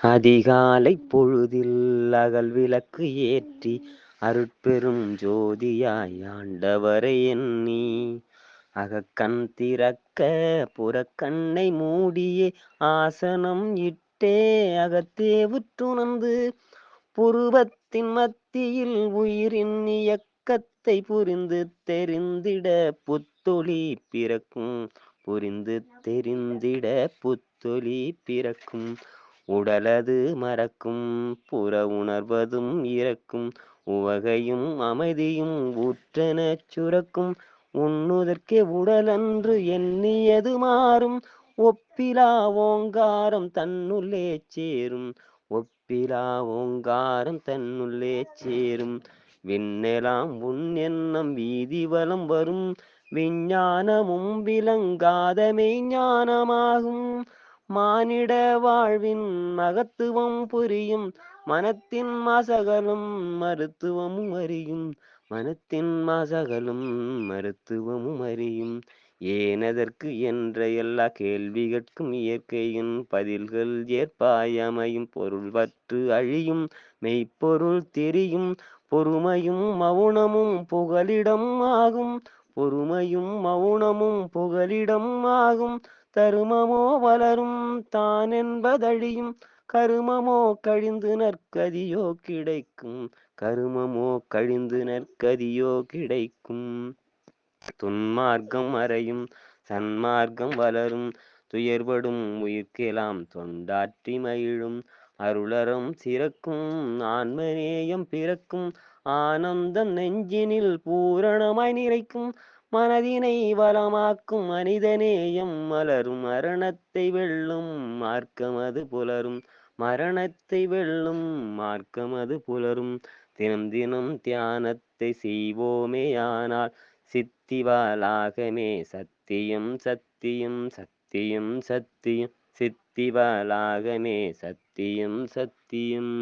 அதிகாலை பொழுதில் அகல் விளக்கு ஏற்றி அருட்பெரும் ஜோதியாய் ஆண்டவரை எண்ணி அகக்கண் திறக்க புறக்கண்ணை மூடியே ஆசனம் இட்டே அகத்தே உற்றுணர்ந்து புருவத்தின் மத்தியில் உயிரின் இயக்கத்தை புரிந்து தெரிந்திட புத்தொளி பிறக்கும் புரிந்து தெரிந்திட புத்தொளி பிறக்கும். உடலது மறக்கும் புற உணர்வதும் இறக்கும் உவகையும் அமைதியும் ஊற்றெனச் சுரக்கும் உண்ணுதற்கே உடலன்று எண்ணியது மாறும் ஒப்பிலா ஓங்காரம் தன்னுள்ளே சேரும் ஒப்பிலா ஓங்காரம் தன்னுள்ளே சேரும். விண்ணெலாம் உன் எண்ணம் வீதி வலம் வரும் விஞ்ஞானமும் விளங்காத மெய்ஞானமாகும் மானிட வாழ்வின் மகத்துவம் புரியும். மனத்தின் மாசகலும் மருத்துவமும் அறியும். மனத்தின் மாசகலும் மருத்துவமும் அறியும். ஏனதற்கு என்ற எல்லா கேள்விகட்கும் இயற்கையின் பதில்கள் ஏற்பாய் அமையும். பொருள் பற்று அழியும். மெய்ப்பொருள் தெரியும். பொறுமையும் மௌனமும் புகலிடம் ஆகும். பொறுமையும் மௌனமும் புகலிடம் ஆகும். தருமமோ வளரும் தான் என்பதழியும் கருமமோ கழிந்து நற்கதியோ கிடைக்கும். கருமமோ கழிந்து நற்கதியோ கிடைக்கும். துன்மார்க்கம் மறையும் சன்மார்க்கம் வளரும் துயர்படும் உயிர்க்கெலாம் தொண்டாற்றி மகிழும். அருளறம் சிறக்கும் ஆன்மநேயம் பிறக்கும். ஆனந்தம் நெஞ்சினில் பூரணமாய் நிறைக்கும். மனதினை வளமாக்கும் மனிதநேயம் மலரும் மரணத்தை வெல்லும் மார்க்கமது புலரும். மரணத்தை வெல்லும் மார்க்கமது புலரும். தினம் தினம் தியானத்தை செய்வோமேயானால் சித்திவாலாகமே சத்தியம் சத்தியம் சத்தியம் சத்தியம் சித்திவாலாகமே சத்தியம் சத்தியம்.